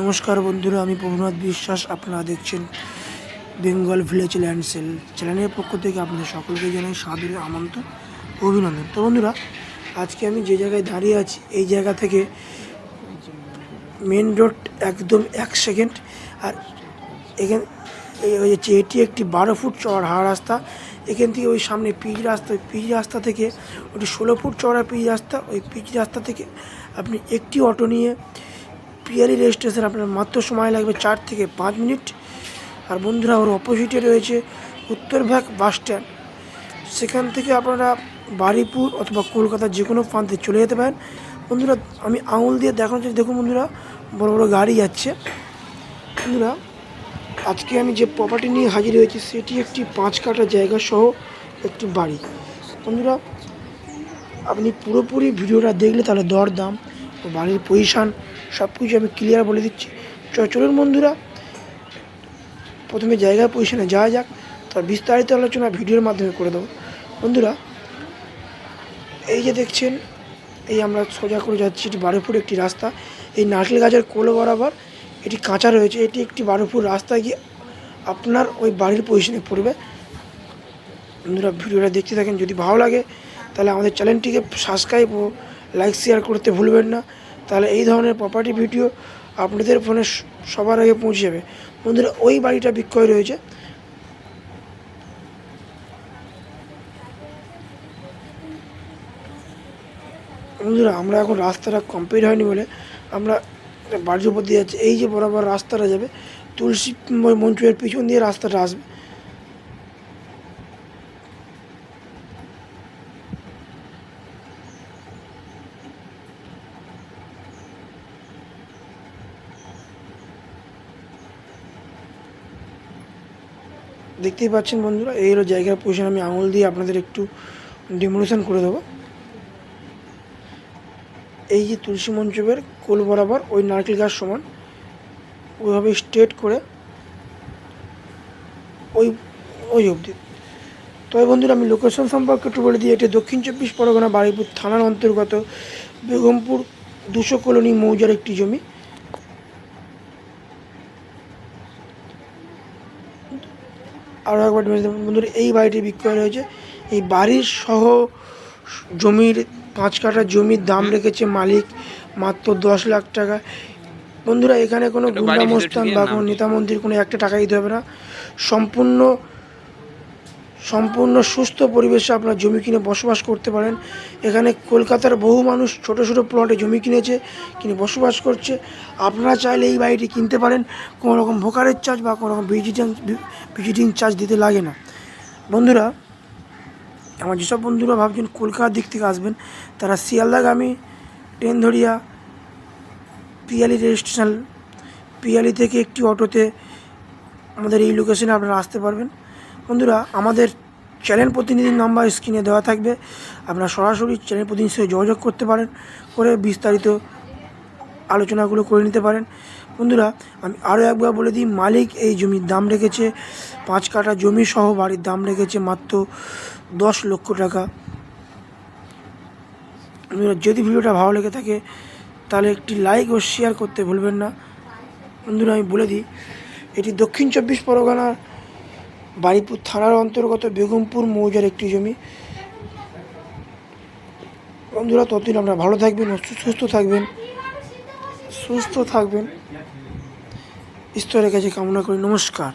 নমস্কার বন্ধুরা, আমি প্রভুনাথ বিশ্বাস, আপনারা দেখছেন বেঙ্গল ভিলেজ ল্যান্ড সেল চ্যানেলের পক্ষ থেকে আপনাদের সকলকে জানাই সাদরে আমন্ত্রণ, অভিনন্দন। তো বন্ধুরা, আজকে আমি যে জায়গায় দাঁড়িয়ে আছি, এই জায়গা থেকে মেন রোড একদম এক সেকেন্ড, আর এখান হচ্ছে এটি একটি বারো ফুট চওড়া হাওড়া রাস্তা, এখান থেকে ওই সামনে পিচ রাস্তা, ওই পিচ রাস্তা থেকে ওটি ষোলো ফুট চওড়া পিচ রাস্তা, ওই পিচ রাস্তা থেকে আপনি একটি অটো নিয়ে পিয়ালি রেল স্টেশন আপনার মাত্র সময় লাগবে চার থেকে পাঁচ মিনিট। আর বন্ধুরা, ওর অপোজিটে রয়েছে উত্তরভাগ বাস স্ট্যান্ড সেখান থেকে আপনারা বারিপুর অথবা কলকাতার যে কোনো প্রান্তে চলে যেতে পারেন। বন্ধুরা, আমি আঙুল দিয়ে দেখানো চাই দেখুন বন্ধুরা, বড় বড় গাড়ি যাচ্ছে। বন্ধুরা, আজকে আমি যে প্রপার্টি নিয়ে হাজির হয়েছি, সেটি একটি পাঁচ কাটা জায়গা সহ একটি বাড়ি। বন্ধুরা, আপনি পুরোপুরি ভিডিওটা দেখলে তাহলে দরদাম ও বাড়ির পজিশান সব কিছু আমি ক্লিয়ার বলে দিচ্ছি। চলুন বন্ধুরা, প্রথমে জায়গার পজিশনে যাওয়া যাক, তার বিস্তারিত আলোচনা ভিডিওর মাধ্যমে করে দেবো। বন্ধুরা, এই যে দেখছেন, এই আমরা সোজা করে যাচ্ছি, এটি বারো ফুট একটি রাস্তা। এই নারকেল গাছের কোলো বরাবর এটি কাঁচা রয়েছে। এটি একটি বারো ফুট রাস্তা গিয়ে আপনার ওই বাড়ির পজিশনে পড়বে। বন্ধুরা, ভিডিওটা দেখতে থাকেন। যদি ভালো লাগে, তাহলে আমাদের চ্যানেলটিকে সাবস্ক্রাইব ও লাইক শেয়ার করতে ভুলবেন না। তাহলে এই ধরনের প্রপার্টি ভিডিও আপনাদের ফোনে সবার আগে পৌঁছে যাবে। বন্ধুরা, ওই বাড়িটা বিক্রয় রয়েছে। বন্ধুরা, আমরা এখন রাস্তাটা কমপ্লিট হয়নি বলে আমরা বাড়ির উপর দিয়ে যাচ্ছি। এই যে বরাবর রাস্তাটা যাবে, তুলসী মঞ্চের পিছন দিয়ে রাস্তাটা আসবে। দেখতেই পাচ্ছেন বন্ধুরা, এই হলো জায়গার পজিশন আমি আঙুল দিয়ে আপনাদের একটু ডেমোলেশন করে দেবো। এই যে তুলসী মঞ্চবের কোল বরাবর ওই নারকেল গাছ সমান, ওইভাবে স্ট্রেট করে ওই ওই অবধি। তবে বন্ধুরা, আমি লোকেশন সম্পর্কে একটু বলে দিই, এটি দক্ষিণ চব্বিশ পরগনা বারুইপুর থানার অন্তর্গত বেগমপুর দুশো কলোনি মৌজার একটি জমি। আরও একবার বন্ধুরা এই বাড়িটি বিক্রয় রয়েছে এই বাড়ির সহ জমির পাঁচ কাঠা জমির দাম রেখেছে মালিক মাত্র দশ লাখ টাকা। বন্ধুরা এখানে কোনো গুন্ডা মোস্তান বা কোনো? নেতা মন্ত্রীর কোনো একটা টাকা দিতে হবে না। সম্পূর্ণ সম্পূর্ণ সুস্থ পরিবেশে আপনার জমি কিনে বসবাস করতে পারেন। এখানে কলকাতার বহু মানুষ ছোট ছোট প্লটে জমি কিনেছে, কিনে বসবাস করছে। আপনারা চাইলে এই বাড়িটি কিনতে পারেন। কোনো রকম ভোকারের চার্জ বা কোনো রকম ভিজিটিং ভিজিটিং চার্জ দিতে লাগে না। বন্ধুরা, আমার যেসব বন্ধুরা ভাবছেন কলকাতার দিক থেকে আসবেন, তারা শিয়ালদাগামী ট্রেন ধরিয়া পিয়ালি রেল স্টেশন, পিয়ালি থেকে একটি অটোতে আমাদের এই লোকেশনে আপনারা আসতে পারবেন। বন্ধুরা, আমাদের চ্যানেল প্রতিনিধির নাম্বার স্ক্রিনে দেওয়া থাকবে। আপনারা সরাসরি চ্যানেল প্রতিনিধির সাথে যোগাযোগ করতে পারেন, করে বিস্তারিত আলোচনাগুলো করে নিতে পারেন। বন্ধুরা, আমি আরও একবার বলে দিই, মালিক এই জমির দাম রেখেছে পাঁচ কাঠা জমি সহ বাড়ির দাম রেখেছে মাত্র দশ লক্ষ টাকা। যদি ভিডিওটা ভালো লেগে থাকে, তাহলে একটি লাইক ও শেয়ার করতে ভুলবেন না। বন্ধুরা, আমি বলে দিই, এটি দক্ষিণ চব্বিশ পরগনার বারিপুর থানার অন্তর্গত বেগমপুর মৌজার একটি জমি। বন্ধুরা, ততদিন আপনারা ভালো থাকবেন সুস্থ থাকবেন সুস্থ থাকবেন। ঈশ্বরের কাছে কামনা করি। নমস্কার।